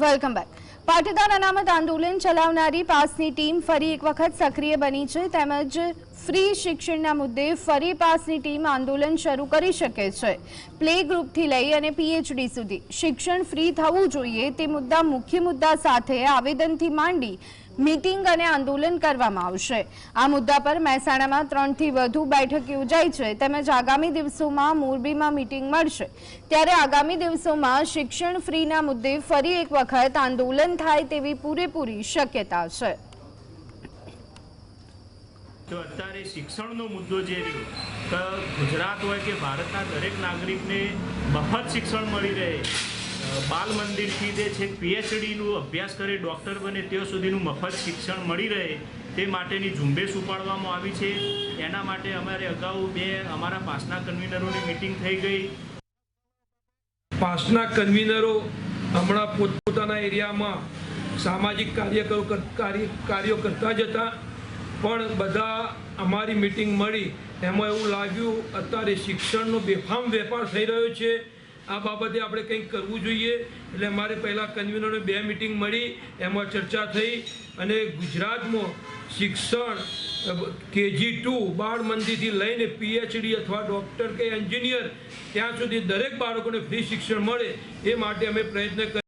Welcome back. Patidar અનામત આંદોલન ચલાવનારી પાસની team ફરી એક વખત સક્રિય બની છે. તેમજ ફ્રી શિક્ષણના મુદ્દે ફરી પાસની ટીમ આંદોલન શરૂ કરી શકે છે. પ્લે ગ્રુપથી લઈ અને પીએચડી સુધી શિક્ષણ ફ્રી થવું જોઈએ તે મુદ્દા મુખ્ય મુદ્દા સાથે આવેદનથી માંડી મીટિંગ અને આંદોલન કરવામાં આવશે. આ મુદ્દા પર મહેસાણામાં ત્રણથી વધુ બેઠક યોજાઈ છે. તેમજ આગામી દિવસોમાં મોરબીમાં મીટિંગ મળશે. ત્યારે આગામી દિવસોમાં શિક્ષણ ફ્રીના મુદ્દે ફરી એક વખત આંદોલન થાય તેવી પૂરેપૂરી શક્યતા છે. તો અત્યારે શિક્ષણનો મુદ્દો જે રહ્યો, તો ગુજરાત હોય કે ભારતના દરેક નાગરિકને મફત શિક્ષણ મળી રહે. બાલ મંદિરથી જે છે પીએચડીનું અભ્યાસ કરે, ડૉક્ટર બને, ત્યાં સુધીનું મફત શિક્ષણ મળી રહે તે માટેની ઝુંબેશ ઉપાડવામાં આવી છે. એના માટે અમારે અગાઉ બે અમારા પાસના કન્વીનરોની મિટિંગ થઈ ગઈ. પાસના કન્વીનરો હમણાં પોતપોતાના એરિયામાં સામાજિક કાર્યકરો કાર્ય, કાર્યો કરતા જ હતા. પણ બધા અમારી મિટિંગ મળી. એમાં એવું લાગ્યું, અત્યારે શિક્ષણનો બેફામ વેપાર થઈ રહ્યો છે. આ બાબતે આપણે કંઈક કરવું જોઈએ. એટલે અમારે પહેલાં કન્વીનરને બે મિટિંગ મળી, એમાં ચર્ચા થઈ અને ગુજરાતમાં શિક્ષણ કેજી ટુ બાળ મંદિરથી લઈને પીએચડી અથવા ડૉક્ટર કે એન્જિનિયર ત્યાં સુધી દરેક બાળકોને ફ્રી શિક્ષણ મળે એ માટે અમે પ્રયત્ન